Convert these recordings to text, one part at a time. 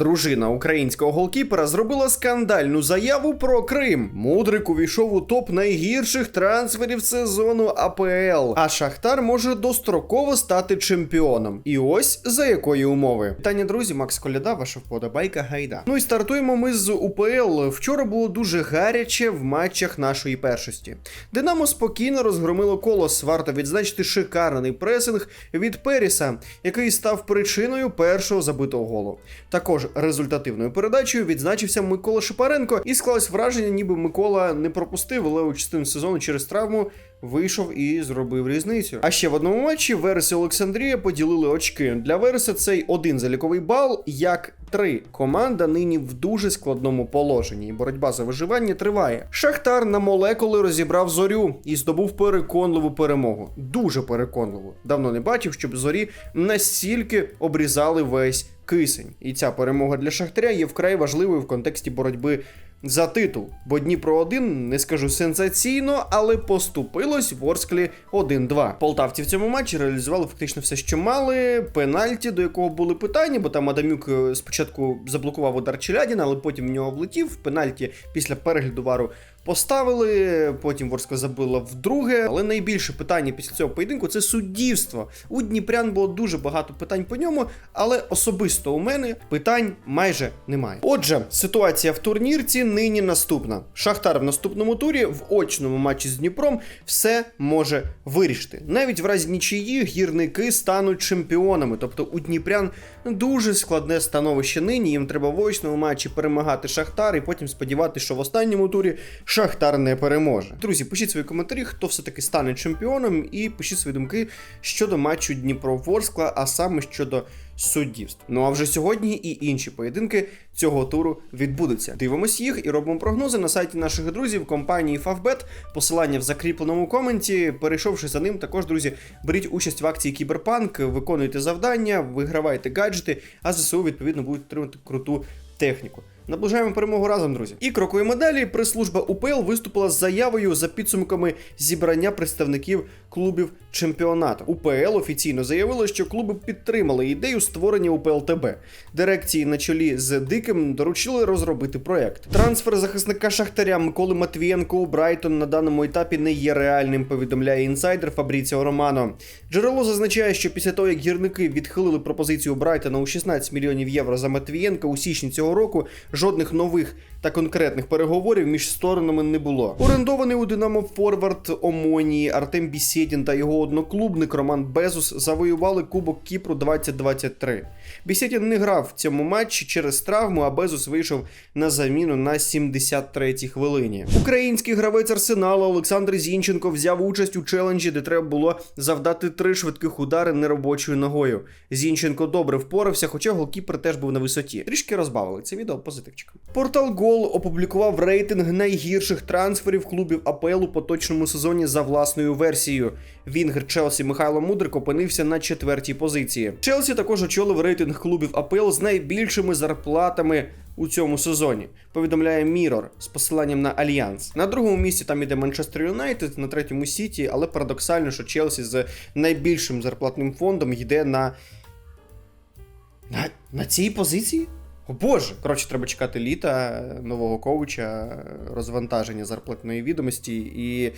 Дружина українського голкіпера зробила скандальну заяву про Крим. Мудрик увійшов у топ найгірших трансферів сезону АПЛ. А Шахтар може достроково стати чемпіоном. І ось за якої умови. Вітання, друзі, Макс Коляда, ваша вподобайка гайда. Ну і стартуємо ми з УПЛ. Вчора було дуже гаряче в матчах нашої першості. Динамо спокійно розгромило колос. Варто відзначити шикарний пресинг від Періса, який став причиною першого забитого голу. Також результативною передачею відзначився Микола Шипаренко, і склалось враження, ніби Микола не пропустив, але у частину сезону через травму вийшов і зробив різницю. А ще в одному матчі Верес Олександрія поділили очки. Для Вереса цей один заліковий бал, як три. Команда нині в дуже складному положенні, і боротьба за виживання триває. Шахтар на молекули розібрав зорю і здобув переконливу перемогу. Дуже переконливу. Давно не бачив, щоб зорі настільки обрізали весь кисень. І ця перемога для Шахтаря є вкрай важливою в контексті боротьби за титул. Бо Дніпро 1 не скажу сенсаційно, але поступилось в Орсклі 1-2. Полтавці в цьому матчі реалізували фактично все, що мали. Пенальті, до якого були питання, бо там Адамюк е, спочатку заблокував удар Челядіна, але потім в нього влетів. Пенальті після перегляду вару поставили, потім Ворскла забила вдруге. Але найбільше питання після цього поєдинку це суддівство. У Дніпрян було дуже багато питань по ньому, але особисто у мене питань майже немає. Отже, ситуація в турнірці нині наступна. Шахтар в наступному турі в очному матчі з Дніпром все може вирішити. Навіть в разі нічиї гірники стануть чемпіонами. Тобто у Дніпрян дуже складне становище нині. Їм треба в очному матчі перемагати Шахтар і потім сподіватися, що в останньому турі Шахтар не переможе. Друзі, пишіть свої коментарі, хто все-таки стане чемпіоном, і пишіть свої думки щодо матчу Дніпро Ворскла, а саме щодо суддівств. Ну а вже сьогодні і інші поєдинки цього туру відбудуться. Дивимось їх і робимо прогнози на сайті наших друзів компанії Favbet. Посилання в закріпленому коменті. Перейшовши за ним, також друзі, беріть участь в акції Кіберпанк, виконуйте завдання, вигравайте гаджети, а ЗСУ відповідно будуть отримати круту техніку. Наближаємо перемогу разом, друзі. І крокуємо далі. Прес-служба УПЛ виступила з заявою за підсумками зібрання представників клубів чемпіонату. УПЛ офіційно заявило, що клуби підтримали ідею створення УПЛТБ. Дирекції на чолі з Диким доручили розробити проект. Трансфер захисника Шахтаря Миколи Матвієнко у Брайтон на даному етапі не є реальним. Повідомляє інсайдер Фабріціо Романо. Джерело зазначає, що після того, як гірники відхилили пропозицію Брайтона у 16 мільйонів євро за Матвієнка у січні цього року жодних нових та конкретних переговорів між сторонами не було. Орендований у Динамо Форвард Омонії Артем Бісєдін та його одноклубник Роман Безус завоювали Кубок Кіпру 2023. Бісєдін не грав в цьому матчі через травму, а Безус вийшов на заміну на 73-й хвилині. Український гравець Арсенала Олександр Зінченко взяв участь у челенджі, де треба було завдати три швидких удари неробочою ногою. Зінченко добре впорався, хоча голкіпер теж був на висоті. Трішки розбавили це відео позитивчиком. Портал Гол опублікував рейтинг найгірших трансферів клубів АПЛ у поточному сезоні за власною версією. Вінгер Челсі Михайло Мудрик опинився на четвертій позиції. Челсі також очолив рейтинг клубів АПЛ з найбільшими зарплатами. У цьому сезоні повідомляє Мірор з посиланням на Альянс. На другому місці там іде Манчестер Юнайтед, на третьому Сіті, але парадоксально, що Челсі з найбільшим зарплатним фондом йде на. На, на цій позиції? О Боже! Коротше, треба чекати літа, нового коуча, розвантаження зарплатної відомості і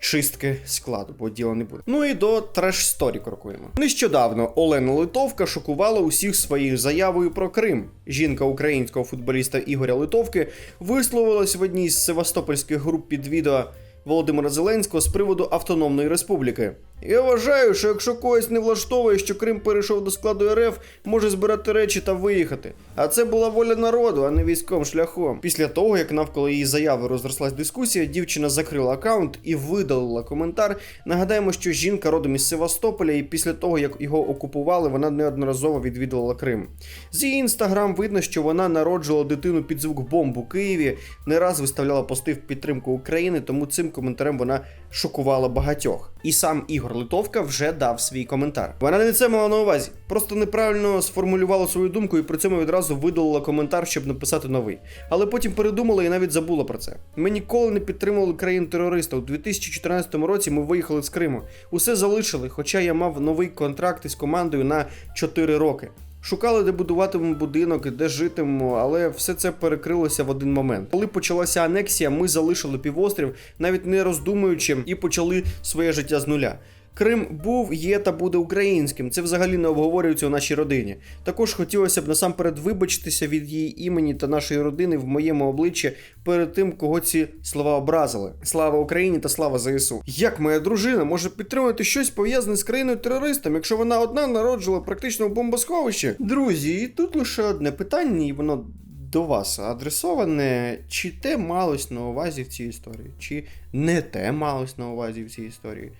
чистки складу, бо діла не буде. Ну і до треш-сторі крокуємо. Нещодавно Олена Литовка шокувала усіх своєю заявою про Крим. Жінка українського футболіста Ігоря Литовки висловилась в одній з севастопольських груп під відео Володимира Зеленського з приводу Автономної Республіки. Я вважаю, що якщо когось не влаштовує, що Крим перейшов до складу РФ, може збирати речі та виїхати. А це була воля народу, а не військовим шляхом. Після того, як навколо її заяви розрослась дискусія, дівчина закрила аккаунт і видалила коментар. Нагадаємо, що жінка родом із Севастополя, і після того, як його окупували, вона неодноразово відвідувала Крим. З її інстаграм видно, що вона народжувала дитину під звук бомб у Києві, не раз виставляла пости в підтримку України, тому цим коментарем вона шокувала багатьох. І сам Ігор Литовка вже дав свій коментар. Вона не це мала на увазі, просто неправильно сформулювала свою думку і при цьому відразу видалила коментар, щоб написати новий. Але потім передумала і навіть забула про це. Ми ніколи не підтримували країн терориста. У 2014 році ми виїхали з Криму. Усе залишили, хоча я мав новий контракт із командою на 4 роки. шукали, де будуватимемо будинок, де житимемо, але все це перекрилося в один момент. Коли почалася анексія, ми залишили півострів, навіть не роздумуючи, і почали своє життя з нуля. Крим був, є та буде українським. Це взагалі не обговорюється у нашій родині. Також хотілося б насамперед вибачитися від її імені та нашої родини в моєму обличчі перед тим, кого ці слова образили. Слава Україні та слава ЗСУ. Як моя дружина може підтримувати щось пов'язане з країною терористом, якщо вона одна народжувала практично в бомбосховищі? Друзі, і тут лише одне питання, і воно до вас адресоване, чи те малось на увазі в цій історії, чи не те малось на увазі в цій історії.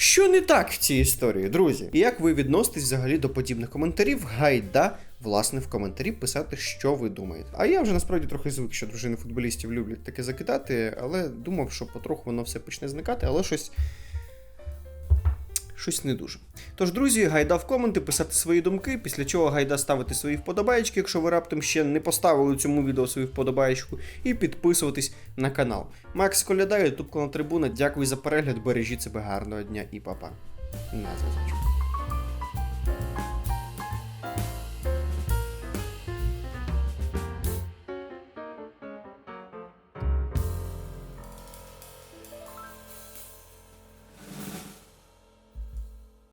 Що не так в цій історії, друзі? І як ви відноситесь взагалі до подібних коментарів? Гайда, власне, в коментарі писати, що ви думаєте. А я вже насправді трохи звик, що дружини футболістів люблять таке закидати, але думав, що потроху воно все почне зникати, але щось. Щось не дуже. Тож, друзі, гайда в коменти писати свої думки, після чого гайда ставити свої вподобаєчки, якщо ви раптом ще не поставили цьому відео свою вподобаєчку, і підписуватись на канал. Макс Коляда, ютуб канал Трибуна. Дякую за перегляд, бережіть себе гарного дня і па-па. На зв'язочку.